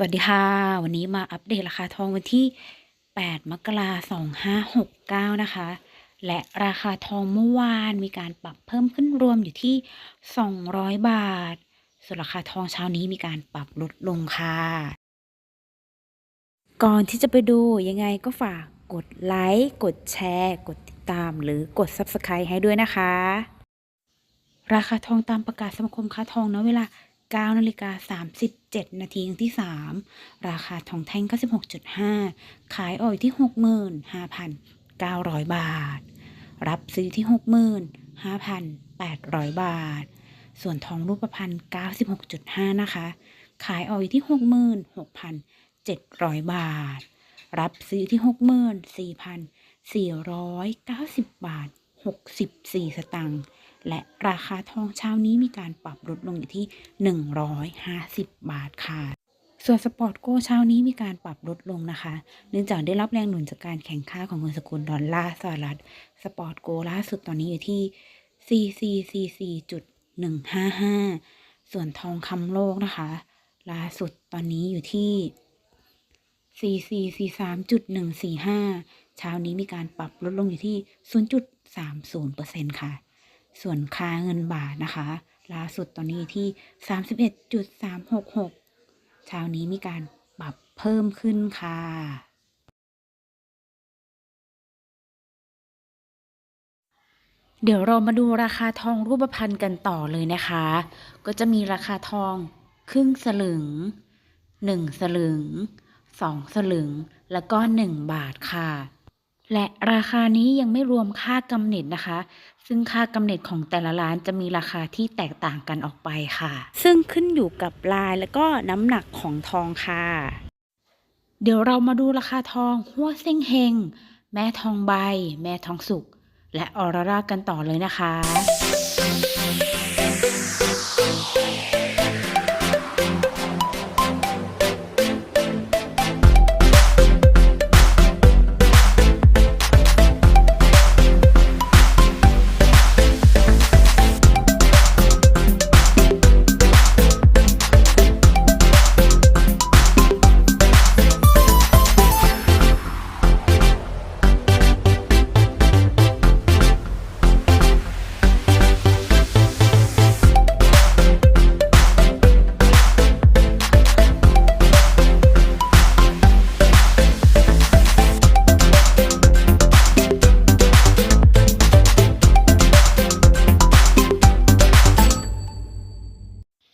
สวัสดีค่ะ วันนี้มาอัปเดตราคาทองวันที่ 8 มกราคม 2569 นะคะ และราคาทองเมื่อวานมีการปรับเพิ่มขึ้นรวมอยู่ที่ 200 บาท ส่วนราคาทองเช้านี้มีการปรับลดลงค่ะ ก่อนที่จะไปดูยังไงก็ฝากกดไลค์ กดแชร์ กดติดตามหรือกด Subscribe ให้ด้วยนะคะ ราคาทองตามประกาศสมาคมค้าทองณเวลา 9นาฬิกา37 นาทีครั้งที่ 3 ราคาทองแท่ง 96.5 ขายออยที่ 65,900 บาท รับซื้อที่ 65,800 บาท ส่วนทองรูปพรรณ96.5 นะคะ ขายออยที่ 66,700 บาท รับซื้อที่ 64,490 บาท 64 สตางค์ และราคาทองเช้านี้มีการปรับลดลงอยู่ที่ 150 บาทค่ะ ส่วนสปอร์ตโก้เช้านี้มีการปรับลดลงนะคะ เนื่องจากได้รับแรงหนุนจากการแข่งค่าของเงินสกุลดอลลาร์สหรัฐ สปอร์ตโกล่าสุดตอนนี้อยู่ที่ 4444.155 ส่วนทองคำโลกนะคะล่าสุดตอนนี้อยู่ที่4443.145 เช้านี้มีการปรับลดลงอยู่ที่ 0.30%ค่ะ ส่วนค่าเงินบาทนะคะ ล่าสุดตอนนี้อยู่ที่ 31.366 เช้านี้มีการปรับเพิ่มขึ้นค่ะเดี๋ยวเรามาดูราคาทองรูปพรรณกันต่อเลยนะคะ ก็จะมีราคาทองครึ่งสลึง 1 สลึง 2 สลึง แล้วก็ 1 บาทค่ะ และราคานี้ยังไม่รวมค่ากำเนิดนะคะ ซึ่งค่ากำเนิดของแต่ละร้านจะมีราคาที่แตกต่างกันออกไปค่ะ ซึ่งขึ้นอยู่กับลายและก็น้ำหนักของทองค่ะ เดี๋ยวเรามาดูราคาทองหัวเส้งเฮง แม่ทองใบ แม่ทองสุก และออร่ารากันต่อเลยนะคะ